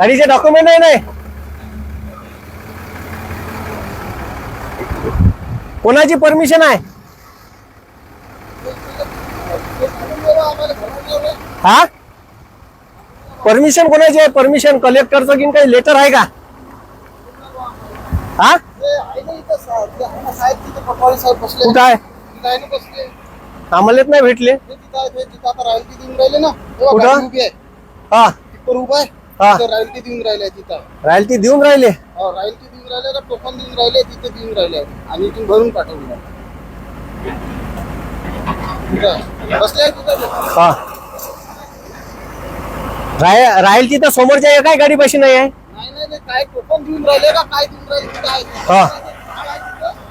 गाडीचे डॉक्युमेंट आहे नाही कोणाची परमिशन आहे? हा? परमिशन कोणाची आहे? परमिशन कलेक्टरचं की काही लेटर आहे का? हा? कुठं आहे? आम्हालाच नाही भेटले. कुठं? हा. हा. रॉयल्टी देऊन राहिले तिथं. रॉयल्टी देऊन राहिले? हो, रॉयल्टी देऊन राहिले ना टोकन देऊन राहिले तिथे देऊन राहिले आणि इथून भरून पाठवून बसले आहे तिथं हा. समोरच्या एकाही गाडी पाशी नाही आहे? नाही नाही नाही, काय टोकन देऊन राहिले का काय देऊन राहिले तिथं आहे. हा.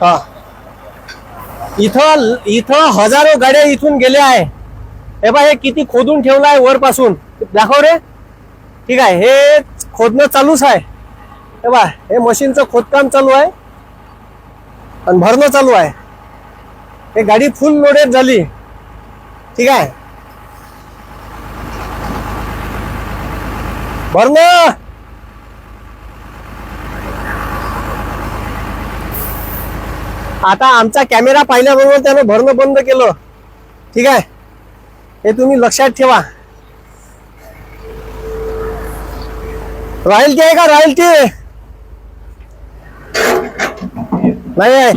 हा. इथं इथं हजारो गाड्या इथून गेल्या आहे. हे बा हे किती खोदून ठेवलं आहे वर पासून दाखव रे. ठीक आहे हे खोदणं चालूच आहे. हे बा हे मशीनचं खोदकाम चालू आहे आणि भरणं चालू आहे. हे गाडी फुल लोडेड झाली. ठीक आहे. भरणं! आता आमचा कॅमेरा पाहिल्याबरोबर त्यानं भरणं बंद केलं. ठीक आहे. हे तुम्ही लक्षात ठेवा. राहील ते का? राहील ते नाही आहे.